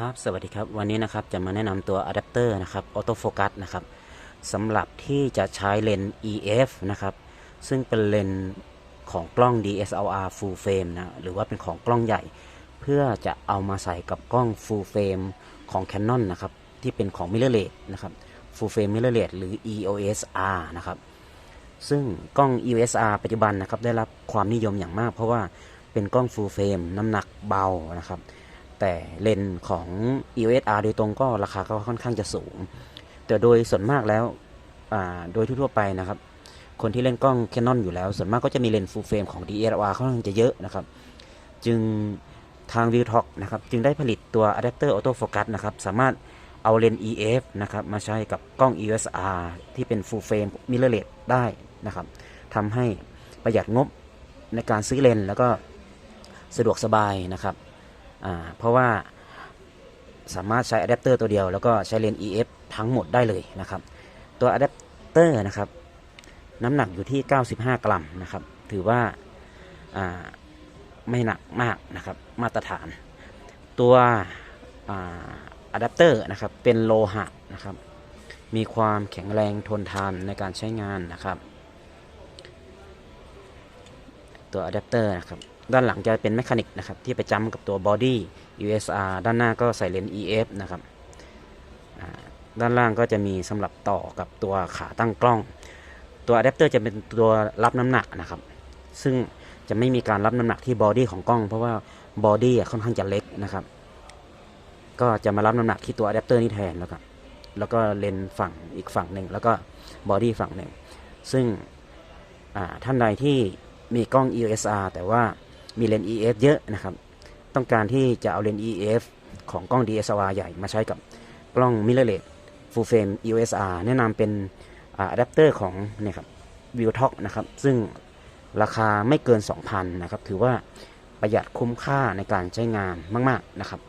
ครับสวัสดีครับวันนี้นะครับจะมาแนะนำตัวอะแดปเตอร์นะครับออโต้โฟกัสนะครับสำหรับที่จะใช้เลนส์ EF นะครับซึ่งเป็นเลนส์ของกล้อง DSLR full frame นะหรือว่าเป็นของกล้องใหญ่ เพื่อจะเอามาใส่กับกล้อง full frame ของ Canon นะครับที่เป็นของ mirrorless นะครับ full frame mirrorless หรือ EOS R นะครับซึ่งกล้อง EOS R ปัจจุบันนะครับได้รับความนิยมอย่างมาก เพราะว่าเป็นกล้อง full frame น้ำหนักเบานะครับ แต่เลนส์ของ EOS R โดยตรงก็ราคาก็ค่อนข้างจะสูง แต่โดยส่วนมากแล้วโดยทั่วไปนะครับ คนที่เล่นกล้อง Canon อยู่แล้ว ส่วนมากก็จะมีเลนส์ full frame ของ DSLR ค่อนข้างจะเยอะนะครับ จึงทาง v i e w t o k นะครับ จึงได้ผลิตตัว Adapter Auto Focus นะครับ สามารถเอาเลนส์ EF นะครับ มาใช้กับกล้อง EOS R ที่เป็น full frame mirrorless ได้นะครับทำให้ประหยัดงบในการซื้อเลนส์แล้วก็สะดวกสบายนะครับ เพราะว่าสามารถใช้อะแดปเตอร์ตัวเดียว แล้วก็ใช้เลนส์ EF ทั้งหมดได้เลยนะครับ ตัวอะแดปเตอร์นะครับ น้ำหนักอยู่ที่ 95 กรัมนะครับ ถือว่าาไม่หนักมากนะครับ มาตรฐาน ตัวอะแดปเตอร์นะครับ เป็นโลหะนะครับ มีความแข็งแรงทนทานในการใช้งานนะครับ ตัวอะแดปเตอร์นะครับ ด้านหลังจะเป็นแมคานิกนะครับ ที่ไปจำกับตัวบอดี้ USR ด้านหน้าก็ใส่เลนส์ EF นะครับ ด้านล่างก็จะมีสำหรับต่อกับตัวขาตั้งกล้อง ตัวอะแดปเตอร์จะเป็นตัวรับน้ำหนักนะครับ ซึ่งจะไม่มีการรับน้ำหนักที่บอดี้ของกล้อง เพราะว่าบอดี้ค่อนข้างจะเล็กนะครับ ก็จะมารับน้ำหนักที่ตัวอะแดปเตอร์นี่แทนแล้วก็แล้วก็เลนส์ฝั่งอีกฝั่งหนึ่งแล้วก็บอดี้ฝั่งหนึ่งซึ่งท่านใดที่ มีกล้อง ESR แต่ว่ามีเลนส์ EF เยอะนะครับ ต้องการที่จะเอาเลนส์ EF ของกล้อง DSLR ใหญ่มาใช้กับกล้อง mirrorless full frame EOS R แนะนำเป็นอะแดปเตอร์ของเนี่ยครับ v i e w t o k นะครับ ซึ่งราคาไม่เกิน 2,000 นะครับ ถือว่าประหยัดคุ้มค่าในการใช้งานมาก ๆ นะครับ